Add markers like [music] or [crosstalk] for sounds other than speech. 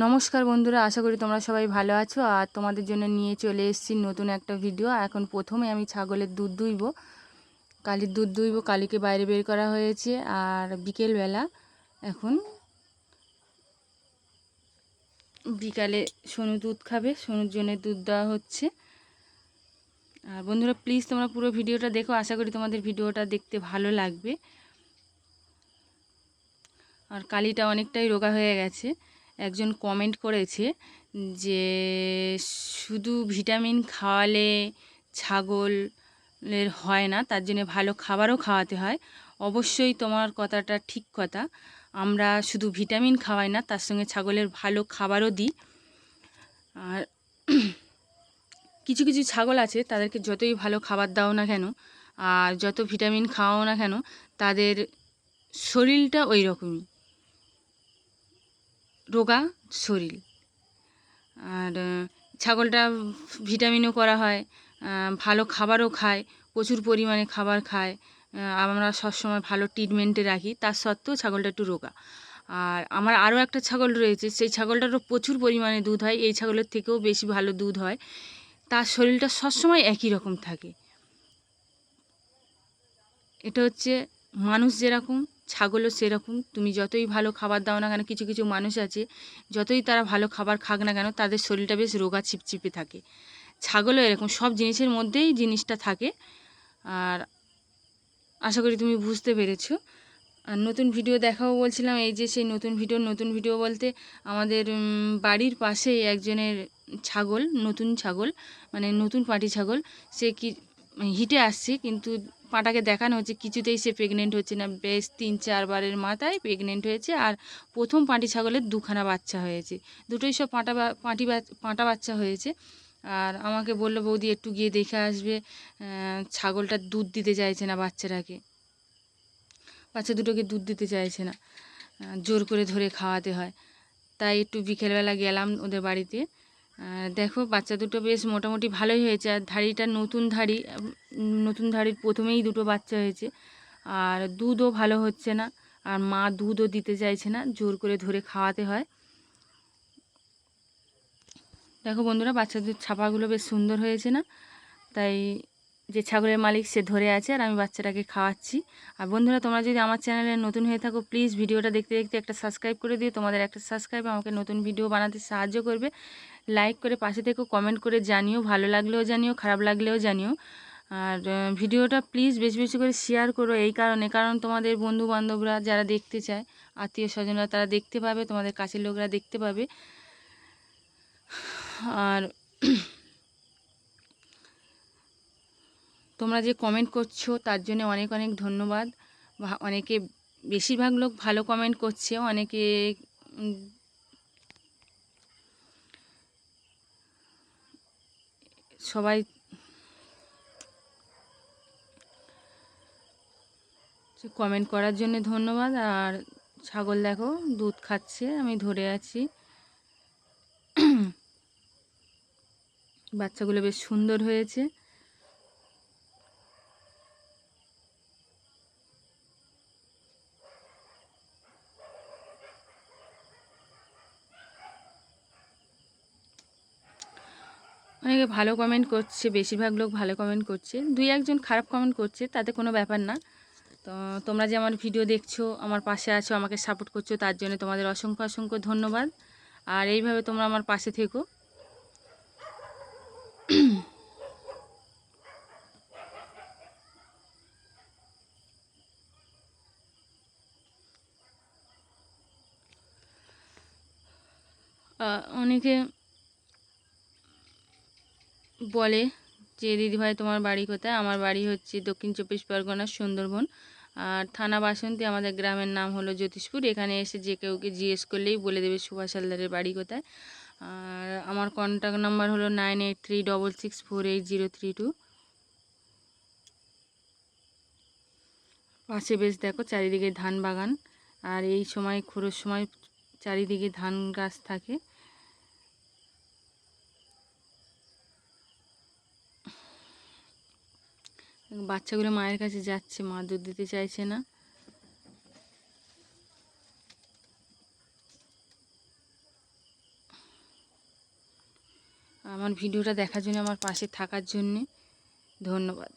নমস্কার বন্ধুরা, আশা করি তোমরা সবাই ভালো আছো। আর তোমাদের জন্য নিয়ে চলে এসেছি নতুন একটা ভিডিও এখন প্রথমে আমি ছাগলের দুধ দুইব। কালির দুধ দুইব, কালিকে বাইরে বের করা হয়েছে। আর বিকেলবেলা এখন বিকালে সোনু দুধ খাবে, সোনুর জন্য দুধ দেওয়া হচ্ছে। আর বন্ধুরা প্লিজ তোমরা পুরো ভিডিওটা দেখো। আশা করি তোমাদের ভিডিওটা দেখতে ভালো লাগবে। আর কালিটা অনেকটাই রোগা হয়ে গেছে। একজন কমেন্ট করেছে যে শুধু ভিটামিন খাওয়ালে ছাগলের হয় না, তার জন্য ভালো খাবারও খাওয়াতে হয়। অবশ্যই তোমার কথাটা ঠিক কথা। আমরা শুধু ভিটামিন খাওয়াই না, তার সঙ্গে ছাগলের ভালো খাবারও দিই। আর [clears throat] কিছু কিছু ছাগল আছে, তাদেরকে যতই ভালো খাবার দাও না কেন, আর যত ভিটামিন খাওয়াও না কেন, তাদের শরীরটা ওই রকমই। রোগা শরীর। আর ছাগলটা ভিটামিনও করা হয় ভালো খাবারও খায়, প্রচুর পরিমাণে খাবার খায় আমরা সবসময় ভালো ট্রিটমেন্টে রাখি, তার সত্ত্বেও ছাগলটা একটু রোগা। আর আমার আরও একটা ছাগল রয়েছে, সেই ছাগলটারও প্রচুর পরিমাণে দুধ হয়, এই ছাগলের থেকেও বেশি ভালো দুধ হয়, তার শরীরটা সবসময় একই রকম থাকে। এটা হচ্ছে মানুষ যেরকম ছাগলও সেরকম। তুমি যতই ভালো খাবার দাও না কেন, কিছু কিছু মানুষ আছে, যতই তারা ভালো খাবার খাক না কেন, তাদের শরীরটা বেশ রোগা ছিপছিপে থাকে। ছাগলও এরকম, সব জিনিসের মধ্যেই জিনিসটা থাকে। আর আশা করি তুমি বুঝতে পেরেছ। আর নতুন ভিডিও দেখাও বলছিলাম, এই যে সেই নতুন ভিডিও নতুন ভিডিও বলতে আমাদের বাড়ির পাশেই একজনের ছাগল, নতুন ছাগল মানে নতুন পাটি ছাগল, সে কি হিটে আসছে, কিন্তু পাটাকে দেখানো হচ্ছে, কিছুতেই সে প্রেগনেন্ট হচ্ছে না। বেশ তিন চারবারের মাথায় প্রেগনেন্ট হয়েছে আর প্রথম পাঁটি ছাগলের দুখানা বাচ্চা হয়েছে। দুটোই সব পাঁটা পাঁটি পাঁটা বাচ্চা হয়েছে। আর আমাকে বলল, বৌদি, একটু গিয়ে দেখে আসবে ছাগলটা দুধ দিতে চাইছে না বাচ্চাটাকে। বাচ্চা দুটোকে দুধ দিতে চাইছে না। জোর করে ধরে খাওয়াতে হয়। তাই একটু বিকেলবেলা গেলাম ওদের বাড়িতে। দেখো, বাচ্চা দুটো বেশ মোটামুটি ভালোই হয়েছে। আর ধাড়িটা নতুন ধাড়ি নতুন ধাড়ির প্রথমেই দুটো বাচ্চা হয়েছে। আর দুধও ভালো হচ্ছে না, আর মা দুধও দিতে চাইছে না, জোর করে ধরে খাওয়াতে হয়। দেখো বন্ধুরা, বাচ্চাদের ছাপাগুলো বেশ সুন্দর হয়েছে না? তাই যে ছাগলের মালিক সে ধরে আছে আর আমি বাচ্চাটাকে খাওয়াচ্ছি। আর বন্ধুরা, তোমরা যদি আমার চ্যানেলে নতুন হয়ে থাকো প্লিজ ভিডিওটা দেখতে দেখতে একটা সাবস্ক্রাইব করে দিও। তোমাদের একটা সাবস্ক্রাইব আমাকে নতুন ভিডিও বানাতে সাহায্য করবে। লাইক করে পাশে থেকেও কমেন্ট করে জানিও, ভালো লাগলেও জানিও, খারাপ লাগলেও জানিও। আর ভিডিওটা প্লিজ বেশি বেশি করে শেয়ার করো এই কারণে। কারণ তোমাদের বন্ধু বান্ধবরা যারা দেখতে চায়, আত্মীয় স্বজনরা তারা দেখতে পাবে, তোমাদের কাছের লোকরা দেখতে পাবে। আর তোমরা যে কমেন্ট করছ, তার জন্য অনেক অনেক ধন্যবাদ। অনেকে বেশিরভাগ লোক ভালো কমেন্ট করছে, অনেকে সবাই কমেন্ট করার জন্য ধন্যবাদ। আর ছাগল দেখো, দুধ খাচ্ছে, আমি ধরে আছি। বাচ্চাগুলো বেশ সুন্দর হয়েছে। অনেকে ভালো কমেন্ট করছে, বেশিরভাগ লোক ভালো কমেন্ট করছে। দুই একজন খারাপ কমেন্ট করছে, তাতে কোনো ব্যাপার না। তো তোমরা যে আমার ভিডিও দেখছ, আমার পাশে আছো, আমাকে সাপোর্ট করছ, তার জন্য তোমাদের অসংখ্য অসংখ্য ধন্যবাদ। আর এইভাবে তোমরা আমার পাশে থেকো। অনেকে বলে যে, দিদিভাই, তোমার বাড়ি কোথায়? আমার বাড়ি হচ্ছে দক্ষিণ চব্বিশ পরগনার সুন্দরবন। আর থানা বাসন্তী, আমাদের গ্রামের নাম হলো জ্যোতিষপুর। এখানে এসে যে কেউকে জিজ্ঞেস করলেই বলে দেবে সুভাষ হালদারের বাড়ি কোথায়। আর আমার কন্ট্যাক্ট নাম্বার হলো nine eight three double six four eight zero three two. পাশে বেশ দেখো চারিদিকে ধান বাগান। আর এই সময় খোরোর সময় চারিদিকে ধান গাছ থাকে। বাচ্চাগুলো মায়ের কাছে যাচ্ছে, মা দুধ দিতে চাইছে না। আমার ভিডিওটা দেখার জন্য, আমার পাশে থাকার জন্যে ধন্যবাদ।